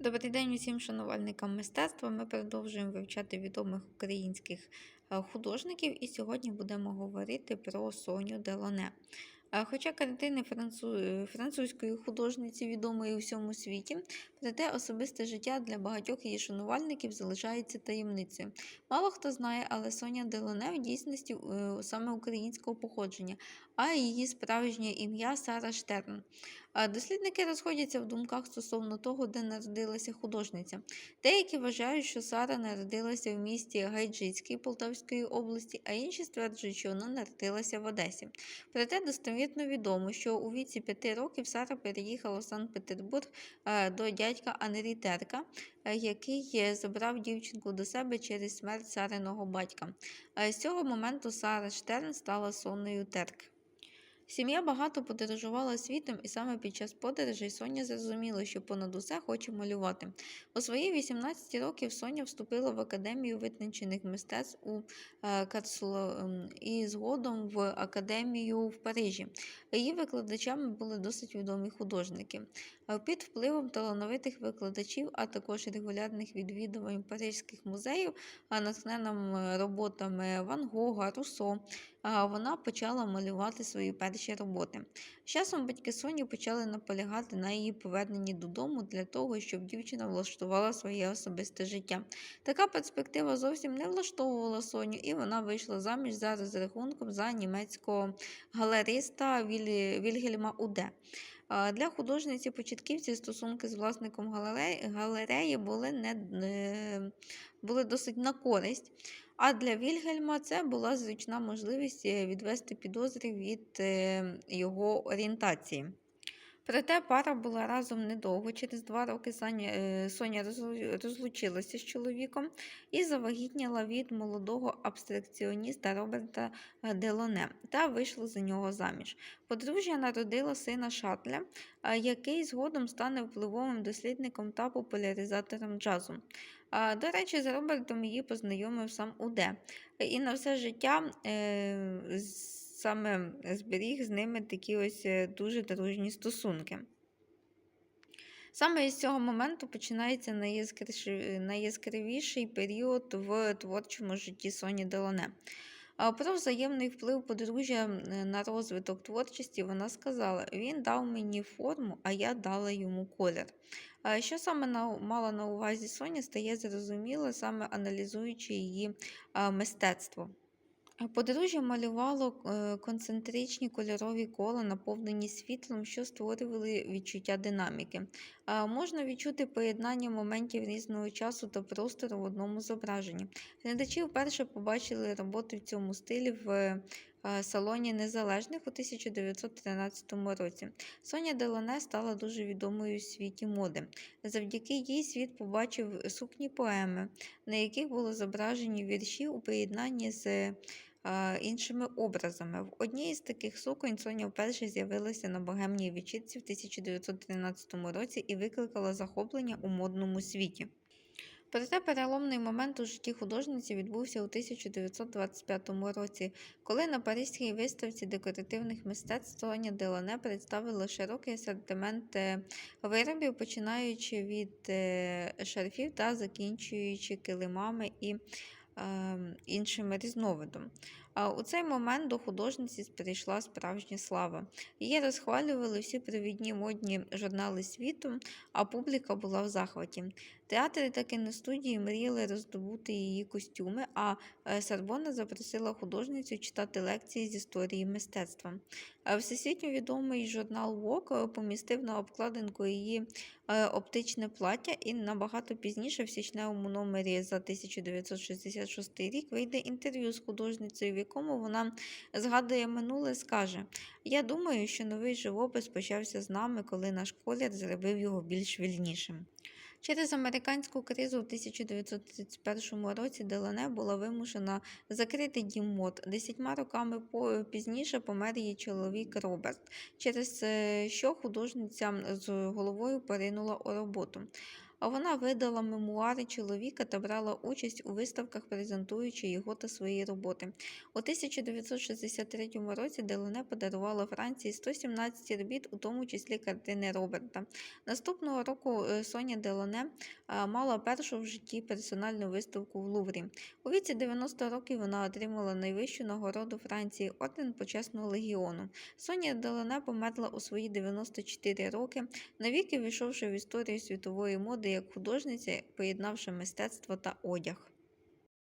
Добрий день усім шанувальникам мистецтва. Ми продовжуємо вивчати відомих українських е, художників, і сьогодні будемо говорити про Соню Делоне. Е, Хоча картини францу- французької художниці відомої у всьому світі, проте особисте життя для багатьох її шанувальників залишається таємницею. Мало хто знає, але Соня Делоне в дійсності е, саме українського походження, а її справжнє ім'я Сара Штерн. Дослідники розходяться в думках стосовно того, де народилася художниця. Деякі вважають, що Сара народилася в місті Гайджицькій Полтавської області, а інші стверджують, що вона народилася в Одесі. Проте достовірно відомо, що у віці п'яти років Сара переїхала в Санкт-Петербург е, до дядька Анрі Терка, е, який е, забрав дівчинку до себе через смерть Сариного батька. З цього моменту Сара Штерн стала сонною Терк. Сім'я багато подорожувала світом, і саме під час подорожей Соня зрозуміла, що понад усе хоче малювати. У свої 18 років Соня вступила в Академію витончених мистецтв у е, Карсло ем, і згодом в Академію в Парижі. Її викладачами були досить відомі художники. Е, Під впливом талановитих викладачів, а також регулярних відвідувань паризьких музеїв, а натхненими роботами Ван Гога, Руссо, вона почала малювати свої перші роботи. З часом батьки Соні почали наполягати на її поверненні додому для того, щоб дівчина влаштувала своє особисте життя. Така перспектива зовсім не влаштовувала Соню, і вона вийшла заміж за розрахунком за німецького галериста Вілі... Вільгельма Уде. Для художниці початківці стосунки з власником галереї, були, не, були досить на користь. А для Вільгельма це була зручна можливість е, відвести підозри від е, його орієнтації. Проте пара була разом недовго. Через два роки е, Соня розлучилася з чоловіком і завагітніла від молодого абстракціоніста Роберта е, Делоне та вийшла за нього заміж. Подружжя народила сина Шатля, який згодом стане впливовим дослідником та популяризатором джазу. До речі, з Робертом її познайомив сам Уде. І на все життя е, саме зберіг з ними такі ось е, дуже дружні стосунки. Саме із цього моменту починається найяскравіший, період в творчому житті Соні Делоне. Про взаємний вплив подружжя на розвиток творчості вона сказала: він дав мені форму, а я дала йому колір. Що саме мала на увазі Соня, стає зрозуміло, саме аналізуючи її мистецтво. Подружжя малювало е, концентричні кольорові кола, наповнені світлом, що створювали відчуття динаміки. Можна відчути поєднання моментів різного часу та простору в одному зображенні. Глядачі вперше побачили роботи в цьому стилі в салоні Незалежних у 1913 році. Соня Делоне стала дуже відомою у світі моди. Завдяки їй світ побачив сукні поеми, на яких було зображені вірші у поєднанні з е, іншими образами. В одній із таких суконь Соня вперше з'явилася на богемній вечірці в 1913 році і викликала захоплення у модному світі. Проте переломний момент у житті художниці відбувся у 1925 році, коли на Паризькій виставці декоративних мистецтв Соня Делане представила широкий асортимент е, виробів, починаючи від е, шарфів та закінчуючи килимами і е, іншими різновидом. У цей момент до художниці прийшла справжня слава. Її розхвалювали всі провідні модні журнали світу, а публіка була в захваті. Театри та кіностудії мріяли роздобути її костюми, а е, Сарбона запросила художницю читати лекції з історії мистецтва. Е, Всесвітньо відомий журнал Vogue е, помістив на обкладинку її оптичне плаття, і набагато пізніше, в січневому номері за 1966 рік, вийде інтерв'ю з художницею, якому вона згадує минуле, скаже: Я думаю, що новий живопис почався з нами, коли наш колір зробив його більш вільнішим. Через американську кризу в 1931 році Делане була вимушена закрити дім мод. Десятьма роками пізніше помер її чоловік Роберт, через е, що художниця з головою поринула у роботу. А вона видала мемуари чоловіка та брала участь у виставках, презентуючи його та свої роботи. У 1963 році Делоне подарувала Франції 117 робіт, у тому числі картини Роберта. Наступного року е, Соня Делоне мала першу в житті персональну виставку в Луврі. У віці 90 років вона отримала найвищу нагороду Франції орден почесного легіону. Соня Делоне померла у свої 94 роки, навіки війшовши в історію світової моди як художниця, поєднавши мистецтво та одяг.